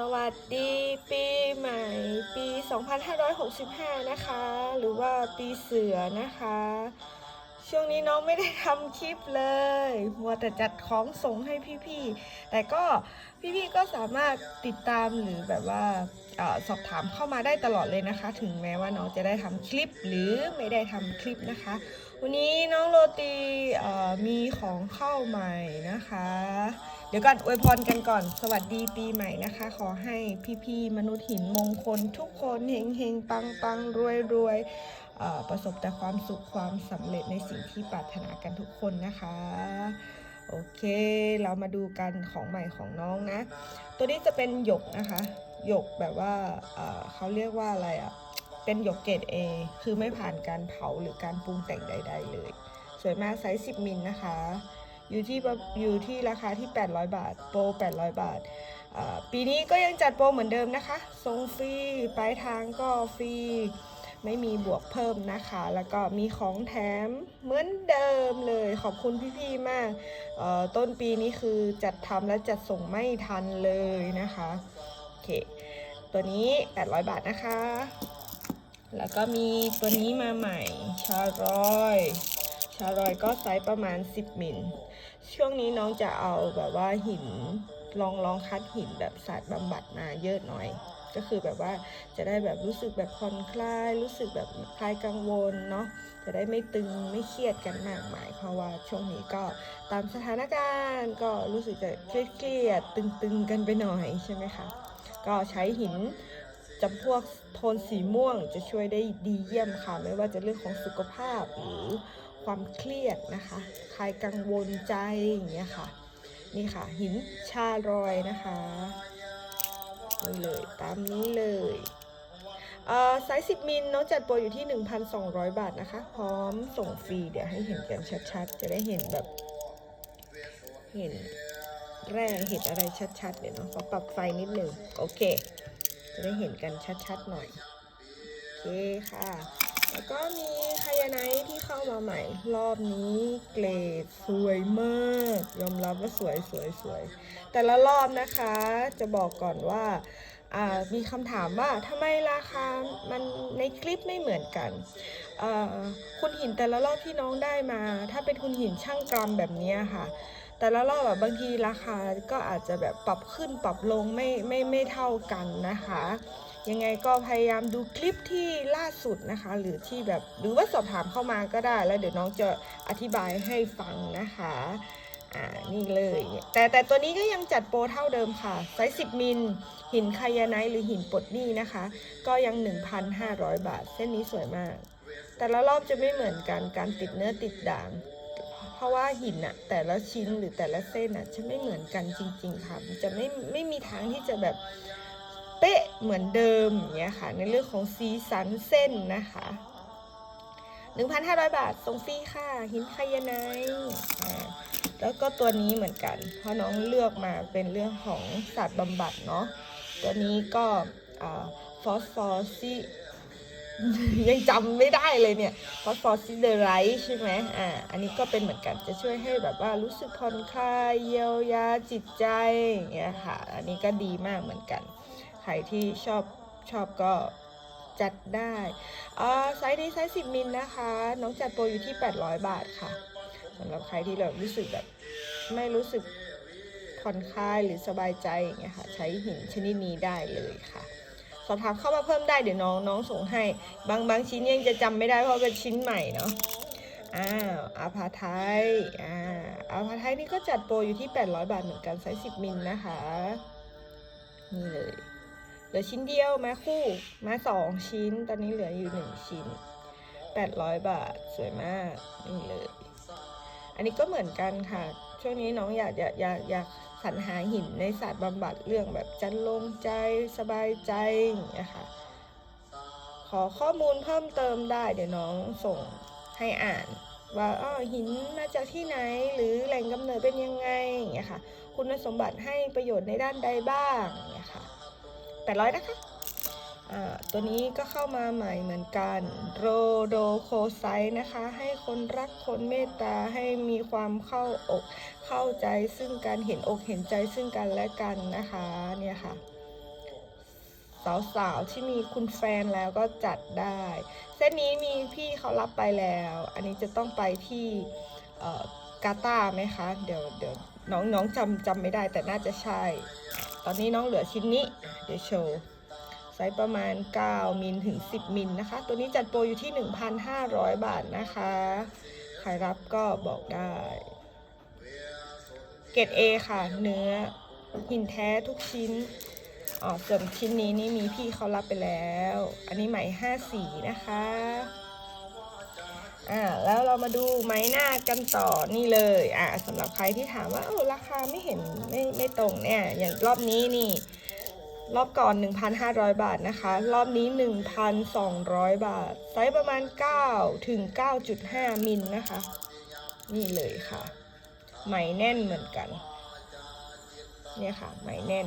สวัสดีปีใหม่ปี 2565 นะคะ หรือว่าปีเสือนะคะ ช่วงนี้น้องไม่ได้ทำคลิปเลยมัวแต่จัดของส่งให้พี่ๆ แต่ก็พี่ๆ ก็สามารถติดตามหรือแบบว่าอสอบถามเข้ามาได้ตลอดเลยนะคะ ถึงแม้ว่าน้องจะได้ทำคลิปหรือไม่ได้ทำคลิปนะคะ วันนี้น้องโรตีมีของเข้าใหม่นะคะ เดี๋ยวก่อนอวยพรกันก่อน สวัสดีปีใหม่นะคะ ขอให้พี่ๆมนุษย์หินมงคล ทุกคนเฮงเฮงปังปังรวยรวยประสบแต่ความสุขความสำเร็จในสิ่งที่ปรารถนากันทุกคนนะคะ โอเค เรามาดูกันของใหม่ของน้องนะ ตัวนี้จะเป็นหยกนะคะ หยกแบบว่าเอ่อเขาเรียกว่าอะไรอะ่ะ เป็นหยกเกรด A คือไม่ผ่านการเผาหรือการปรุงแต่งใด ๆ เลย สวยมากไซส์ 10 มิลนะคะ อยู่ที่ประอยู่ที่ราคาที่ 800 บาท โปร 800 บาทอ่าปีนี้ก็ยังจัดโปรเหมือนเดิมนะคะส่งฟรีปลายทางก็ฟรี ไม่มีบวกเพิ่มนะคะ แล้วก็มีของแถมเหมือนเดิมเลย ขอบคุณพี่ๆมาก ต้นปีนี้คือจัดทำและจัดส่งไม่ทันเลยนะคะ โอเค ตัวนี้ 800 บาทนะคะ แล้วก็มีตัวนี้มาใหม่ ชารอย ชารอยก็ไซส์ประมาณ 10 มิล ช่วงนี้น้องจะเอาแบบว่าหินลองลองคัดหินแบบศาสตร์บำบัดมาเยอะหน่อย ก็คือแบบว่าจะได้แบบรู้สึกแบบผ่อนคลาย รู้สึกแบบคลายกังวลเนาะ จะได้ไม่ตึงไม่เครียดกันมากมาย เพราะว่าช่วงนี้ก็ตามสถานการณ์ก็รู้สึกจะเครียดๆตึงๆกันไปหน่อยใช่ไหมคะ ก็ใช้หิน จำพวกโทนสีม่วงจะช่วยได้ดีเยี่ยมค่ะ ไม่ว่าจะเรื่องของสุขภาพหรือความเครียดนะคะคลายกังวลใจอย่างเงี้ยค่ะ นี่ค่ะ หินชารอยนะคะนี่เลยตามนี้เลยเอ่อไซส์10 มิลน้องจัดโปรอยู่ที่ 1,200 บาทนะคะ พร้อมส่งฟรี เดี๋ยวให้เห็นกันชัดๆ จะได้เห็นแบบ เห็นแร่เห็นอะไรชัดๆเดี๋ยวเนาะขอปรับไฟนิดหนึ่งโอเค จะได้เห็นกันชัดๆหน่อย โอเคค่ะ แล้วก็มีไคยาไนที่เข้ามาใหม่ รอบนี้เกรดสวยมาก ยอมรับว่าสวยสวยสวย แต่ละรอบนะคะจะบอกก่อนว่ามีคำถามว่าทำไมราคามันในคลิปไม่เหมือนกันคุณหินแต่ละรอบที่น้องได้มา ถ้าเป็นคุณหินช่างกรรมแบบนี้ค่ะ แต่ละรอบแบบบางทีราคาก็อาจจะแบบปรับขึ้นปรับลงไม่ไม่ไม่เท่ากันนะคะ ยังไงก็พยายามดูคลิปที่ล่าสุดนะคะ หรือที่แบบหรือว่าสอบถามเข้ามาก็ได้ แล้วเดี๋ยวน้องจะอธิบายให้ฟังนะคะอ่านี่เลย แต่แต่ตัวนี้ก็ยังจัดโปรเท่าเดิมค่ะ ไซส์ 10 มิล หินไคยาไนหรือหินปดนี้นะคะ ก็ยัง 1,500 บาท เส้นนี้สวยมาก แต่ละรอบจะไม่เหมือนกันการติดเนื้อติดด่าง เพราะว่าหินอะแต่ละชิ้นหรือแต่ละเส้นอะจะไม่เหมือนกันจริง ๆ ค่ะจะไม่ไม่มีทางที่จะแบบเป๊ะเหมือนเดิมอย่างเงี้ยค่ะ ในเรื่องของสีสันเส้นนะคะ 1,500 บาทส่งฟรีค่ะ หินไคยาไนท์อ่าแล้วก็ตัวนี้เหมือนกัน เพราะน้องเลือกมาเป็นเรื่องของศาสตร์บำบัดเนาะตัวนี้ก็ฟอสฟอร์ซิ ยังจำไม่ได้เลยเนี่ยฟอสฟอร์ซิเดไรใช่ไหมอ่า อันนี้ก็เป็นเหมือนกันจะช่วยให้แบบว่ารู้สึกผ่อนคลายเยียวยาจิตใจอย่างเงี้ยค่ะ อันนี้ก็ดีมากเหมือนกัน ใครที่ชอบชอบก็จัดได้อ่าไซส์นี้ไซส์10 มิลนะคะ น้องจัดโปรอยู่ที่ 800 บาทค่ะสำหรับใครที่แบบรู้สึกแบบไม่รู้สึกผ่อนคลายหรือสบายใจอย่างเงี้ยค่ะ ใช้หินชนิดนี้ได้เลยค่ะ สอบถามเข้ามาเพิ่มได้เดี๋ยวน้องน้องส่งให้ บางบางชิ้นยังจะจำไม่ได้เพราะเป็นชิ้นใหม่เนาะอ้าวอาภาไทยอ่าอาภาไทยนี่ก็จัดโปรอยู่ที่ 800 บาทเหมือนกันไซส์10มิลนะคะ นี่เลยเหลือชิ้นเดียวมาคู่มาสองชิ้น ตอนนี้เหลืออยู่หนึ่งชิ้น 800 บาทสวยมากนี่เลย อันนี้ก็เหมือนกันค่ะ ช่วงนี้น้องอยากอยากอยากอยากสรรหาหินในศาสตร์บำบัดเรื่องแบบจันลงใจสบายใจอย่างเงี้ยค่ะ ขอข้อมูลเพิ่มเติมได้เดี๋ยวน้องส่งให้อ่านว่าอ้อหินมาจากที่ไหนหรือแหล่งกำเนิดเป็นยังไงอย่างเงี้ยค่ะ คุณสมบัติให้ประโยชน์ในด้านใดบ้างอย่างเงี้ยค่ะแปดร้อยนะคะ ตัวนี้ก็เข้ามาใหม่เหมือนกันโรโดโคไซนะคะ ให้คนรักคนเมตตาให้มีความเข้าอกเข้าใจซึ่งการเห็นอกเห็นใจซึ่งกันและกันนะคะเนี่ยค่ะสาวๆที่มีคุณแฟนแล้วก็จัดได้ เส้นนี้มีพี่เขารับไปแล้ว อันนี้จะต้องไปที่กาตาไหมคะ เดี๋ยวเดี๋ยวน้องน้องจำจำไม่ได้แต่น่าจะใช่ ตอนนี้น้องเหลือชิ้นนี้ เดี๋ยวโชว์ ไซส์ประมาณ 9 มิลถึง 10 มิลนะคะ ตัวนี้จัดโปรอยู่ที่ 1,500 บาทนะคะ ใครรับก็บอกได้ เกรด A ค่ะ เนื้อหินแท้ทุกชิ้นอ๋อส่วนชิ้นนี้นี่มีพี่เขารับไปแล้ว อันนี้ไหม5สีนะคะอ่าแล้วเรามาดูไหมหน้ากันต่อนี่เลยอ่าสำหรับใครที่ถามว่าเออราคาไม่เห็นไม่ไม่ตรงเนี่ยอย่างรอบนี้นี่ รอบก่อน 1,500 บาทนะคะ รอบนี้ 1,200 บาท ไซส์ประมาณ 9 ถึง 9.5 มิลนะคะ นี่เลยค่ะ ไหมแน่นเหมือนกัน เนี่ยค่ะ ไหมแน่น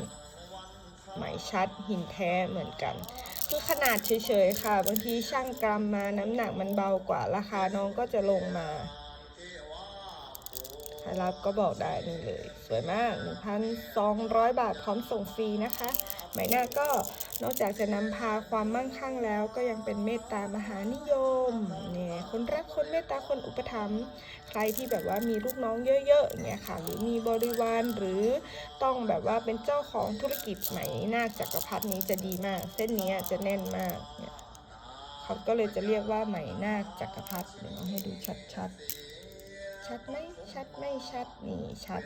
ไหมชัดหินแท้เหมือนกัน คือขนาดเฉยๆค่ะ บางทีช่างกรัมมาน้ำหนักมันเบากว่า ราคาน้องก็จะลงมาใครรับก็บอกได้นี่เลย สวยมาก 1,200 บาทพร้อมส่งฟรีนะคะ หมหน้าก็นอกจากจะนำพาความมั่งคั่งแล้ว ก็ยังเป็นเมตตามหานิยมเนี่ยคนรักคนเมตตาคนอุปถัมภ์ใครที่แบบว่ามีลูกน้องเยอะๆเนี่ยค่ะหรือมีบริวารหรือต้องแบบว่าเป็นเจ้าของธุรกิจไหมนาคจักรพรรดินี้จะดีมาก เส้นนี้จะแน่นมากเนี่ยเขาก็เลยจะเรียกว่าไหมนาคจักรพรรดิเดี๋ยวเอาให้ดูชัดๆ ชัดไหมชัดไม่ชัดนี่ชัด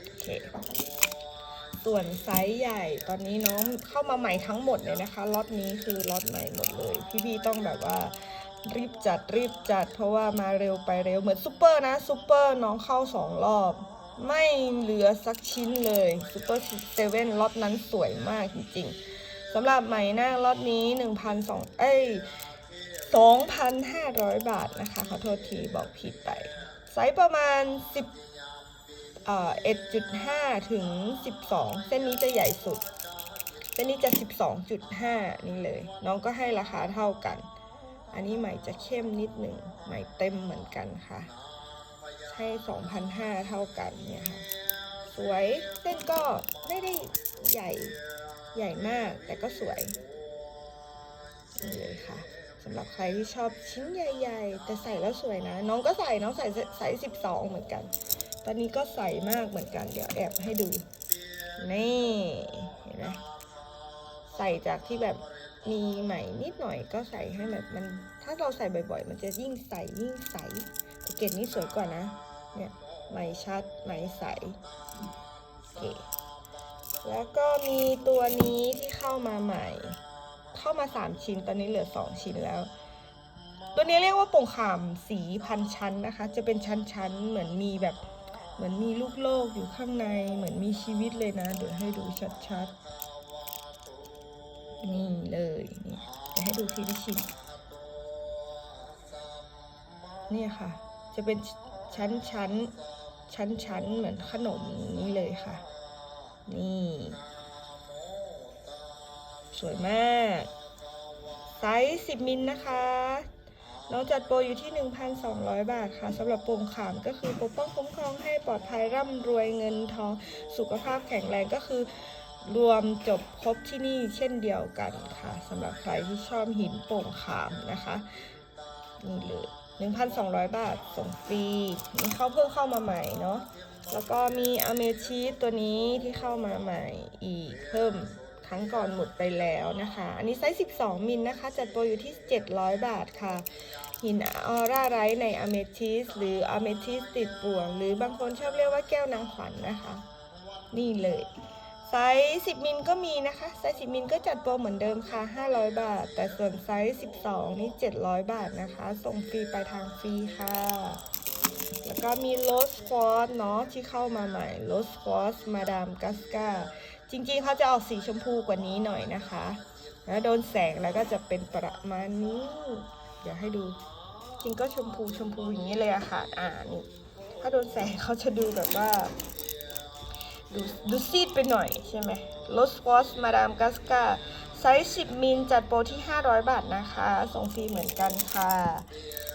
โอเค ส่วนไซส์ใหญ่ตอนนี้น้องเข้ามาใหม่ทั้งหมดเลยนะคะล็อตนี้คือล็อตใหม่หมดเลย พี่ๆต้องแบบว่ารีบจัดรีบจัด เพราะว่ามาเร็วไปเร็วเหมือนซูเปอร์นะซูเปอร์น้องเข้าสองรอบ ไม่เหลือสักชิ้นเลยซูเปอร์เซเว่นล็อตนั้นสวยมากจริงๆสำหรับไหมหน้าล็อตนี้1,200เอ้ย2,500 บาทนะคะขอโทษทีบอกผิดไปไซส์ประมาณ10 เอ่อ1.5ถึง12เส้นนี้จะใหญ่สุด เส้นนี้จะ12.5นี่เลย น้องก็ให้ราคาเท่ากัน อันนี้ใหม่จะเข้มนิดหนึ่งใหม่เต็มเหมือนกันค่ะ ให้2,500เท่ากันเนี่ยค่ะ สวยเส้นก็ไม่ได้ใหญ่ใหญ่มากแต่ก็สวยนี่เลยค่ะสำหรับใครที่ชอบชิ้นใหญ่ ๆ แต่ใส่แล้วสวยนะ น้องก็ใส่น้องใส่ใส่สิบสองเหมือนกัน ตอนนี้ก็ใส่มากเหมือนกัน เดี๋ยวแอบให้ดู นี่เห็นไหมใส่จากที่แบบมีไหมนิดหน่อยก็ใส่ให้แบบมัน ถ้าเราใส่บ่อยๆ มันจะยิ่งใสยิ่งใส่เกล็ดนี้สวยกว่านะ เนี่ยไหมชัดไหมใสโอเคแล้วก็มีตัวนี้ที่เข้ามาใหม่ เข้ามา 3 ชิ้น ตอนนี้เหลือ 2 ชิ้นแล้ว ตัวนี้เรียกว่าป่งขามสีพันชั้นนะคะ จะเป็นชั้นๆ เหมือนมีแบบ เหมือนมีลูกโลกอยู่ข้างในเหมือนมีชีวิตเลยนะ เดี๋ยวให้ดูชัดๆ นี่เลยนี่เดี๋ยวให้ดูทีละชิ้นเนี่ยค่ะ จะเป็นชั้นชั้นชั้นชั้นๆเหมือนขนมนี้เลยค่ะ นี่ สวยมาก ไซส์ 10 มิลนะคะ น้องจัดโปรอยู่ที่ 1,200 บาทค่ะสำหรับโปร่งขามก็คือปกป้องคุ้มครองให้ปลอดภัยร่ำรวยเงินทอง สุขภาพแข็งแรงก็คือ รวมจบครบที่นี่เช่นเดียวกันค่ะสำหรับใครที่ชอบหินโป่งขามนะคะ นี่เลย1,200 บาทส่งฟรีนี่เข้าเพิ่งเข้ามาใหม่เนาะแล้วก็มีอเมชีสตัวนี้ที่เข้ามาใหม่อีกเพิ่ม ครั้งก่อนหมดไปแล้วนะคะ อันนี้ไซส์ 12 มิลนะคะ จัดโปรอยู่ที่ 700 บาทค่ะ หินออร่าไรท์ในอเมทิสหรืออเมทิสติดป่วง หรือบางคนชอบเรียกว่าแก้วนางขวัญนนะคะ นี่เลย ไซส์ 10 มิลก็มีนะคะ ไซส์ 10 มิลก็จัดโปรเหมือนเดิมค่ะ 500 บาท แต่ส่วนไซส์ 12 นี่ 700 บาทนะคะ ส่งฟรีไปทางฟรีค่ะแล้วก็มีโรสฟอสเนาะที่เข้ามาใหม่โรสฟอสมาดามกัสกา จริงๆเขาจะออกสีชมพูกว่านี้หน่อยนะคะ แล้วโดนแสงแล้วก็จะเป็นประมาณนี้ เดี๋ยวให้ดู จริงก็ชมพูชมพูอย่างนี้เลยอะค่ะ อ่านี่ถ้าโดนแสงเขาจะดูแบบว่า ดูดูซีดไปหน่อยใช่ไหมโรสฟอสมาดามกัสกาไซส์10 มิลจัดโปรที่ 500 บาทนะคะ ส่งฟรีเหมือนกันค่ะ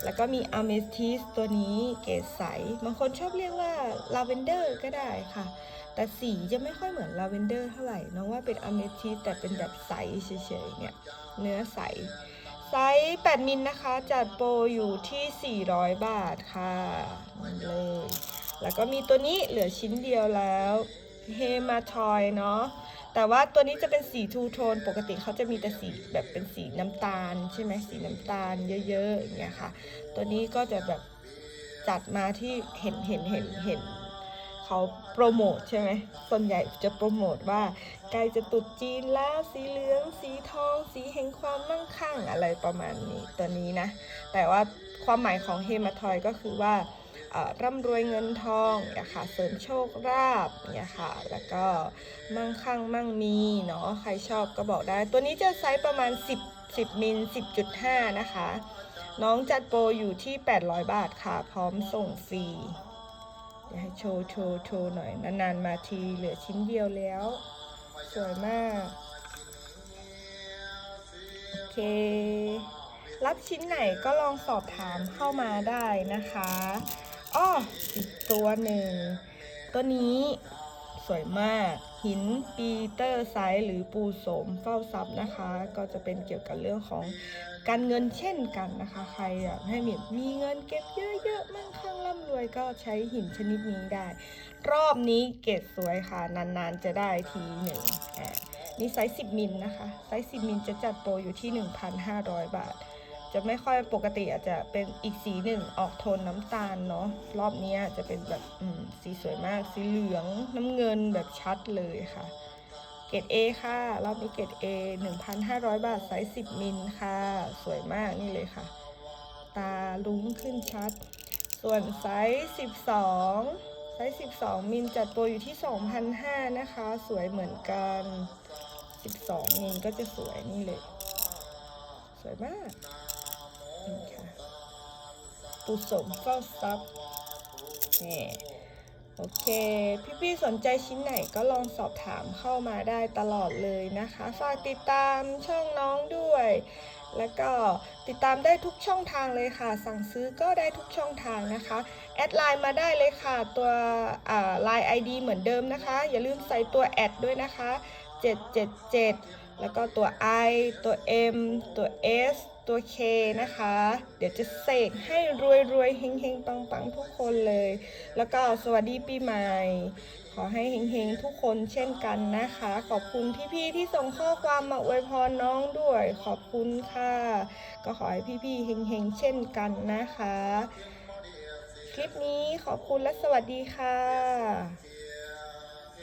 แล้วก็มีอเมทิสตัวนี้เกรดใส บางคนชอบเรียกว่าลาเวนเดอร์ก็ได้ค่ะ แต่สีจะไม่ค่อยเหมือนลาเวนเดอร์เท่าไหร่น้องว่าเป็นอเมทิสแต่เป็นแบบใสเฉยๆเนี่ยเนื้อใส ไซส์ 8 มิลนะคะ จัดโปรอยู่ที่ 400 บาทค่ะนี่เลย แล้วก็มีตัวนี้เหลือชิ้นเดียวแล้วเฮมาทอยเนาะแต่ว่าตัวนี้จะเป็นสีทูโทน ปกติเขาจะมีแต่สีแบบเป็นสีน้ำตาล ใช่ไหมสีน้ำตาลเยอะๆอย่างเงี้ยค่ะ ตัวนี้ก็จะแบบจัดมาที่เห็นเห็นเห็นเห็น เขาโปรโมทใช่ไหมส่วนใหญ่จะโปรโมทว่าใกล้จะตุดจีนแล้วสีเหลือง สีทอง สีแห่งความมั่งคั่งอะไรประมาณนี้ตัวนี้นะ แต่ว่าความหมายของเฮมาทอยก็คือว่าร่ำรวยเงินทองเนี่ยค่ะเสริมโชคลาภเนี่ยค่ะ แล้วก็มั่งคั่งมั่งมีเนาะใครชอบก็บอกได้ ตัวนี้จะไซส์ประมาณ 10 10 มิล 10.5 นะคะ น้องจัดโปรอยู่ที่ 800 บาทค่ะ พร้อมส่งฟรี อยากให้โชว์โชว์โชว์หน่อย นานๆมาทีเหลือชิ้นเดียวแล้ว สวยมาก โอเค รับชิ้นไหนก็ลองสอบถามเข้ามาได้นะคะอ้ออีกตัวหนึ่ง ตัวนี้สวยมาก หินปีเตอร์ไซส์หรือปูโสมเฝ้าทรัพย์นะคะ ก็จะเป็นเกี่ยวกับเรื่องของการเงินเช่นกันนะคะ ใครอยากให้มีมีเงินเก็บเยอะๆมั่งคั่งร่ำรวยก็ใช้หินชนิดนี้ได้ รอบนี้เกรดสวยค่ะ นานๆจะได้ทีหนึ่งนี่ไซส์10มิลนะคะไซส์10มิลจะจัดโปรอยู่ที่ 1,500 บาท จะไม่ค่อยปกติอาจจะเป็นอีกสีหนึ่งออกโทนน้ำตาลเนาะรอบนี้จะเป็นแบบสีสวยมาก สีเหลืองน้ำเงินแบบชัดเลยค่ะ เกรด A ค่ะ รอบนี้เกรด A 1,500 บาทไซส์10 มิลค่ะ สวยมากนี่เลยค่ะ ตาลุ้งขึ้นชัด ส่วนไซส์ 12 ไซส์ 12 มิลจัดโปรอยู่ที่ 2,500 นะคะ สวยเหมือนกัน 12 มิลก็จะสวยนี่เลย สวยมาก นี่ค่ะปูสมเฝ้าทรัพย์นี่โอเค พี่ๆสนใจชิ้นไหนก็ลองสอบถามเข้ามาได้ตลอดเลยนะคะ ฝากติดตามช่องน้องด้วย แล้วก็ติดตามได้ทุกช่องทางเลยค่ะ สั่งซื้อก็ได้ทุกช่องทางนะคะ แอดไลน์มาได้เลยค่ะ ตัวไลน์ ID เหมือนเดิมนะคะ อย่าลืมใส่ตัวแอดด้วยนะคะ 777 แล้วก็ตัว I ตัว M ตัว S ตัว K นะคะ เดี๋ยวจะเสกให้รวยรวยๆเฮงเฮงปังปังๆทุกคนเลย แล้วก็สวัสดีปีใหม่ ขอให้เฮงเฮงๆทุกคนเช่นกันนะคะ ขอบคุณพี่ๆที่ส่งข้อความมาอวยพรน้องด้วย ขอบคุณค่ะ ก็ขอให้พี่ๆเฮงเฮงๆเช่นกันนะคะ คลิปนี้ขอบคุณและสวัสดีค่ะ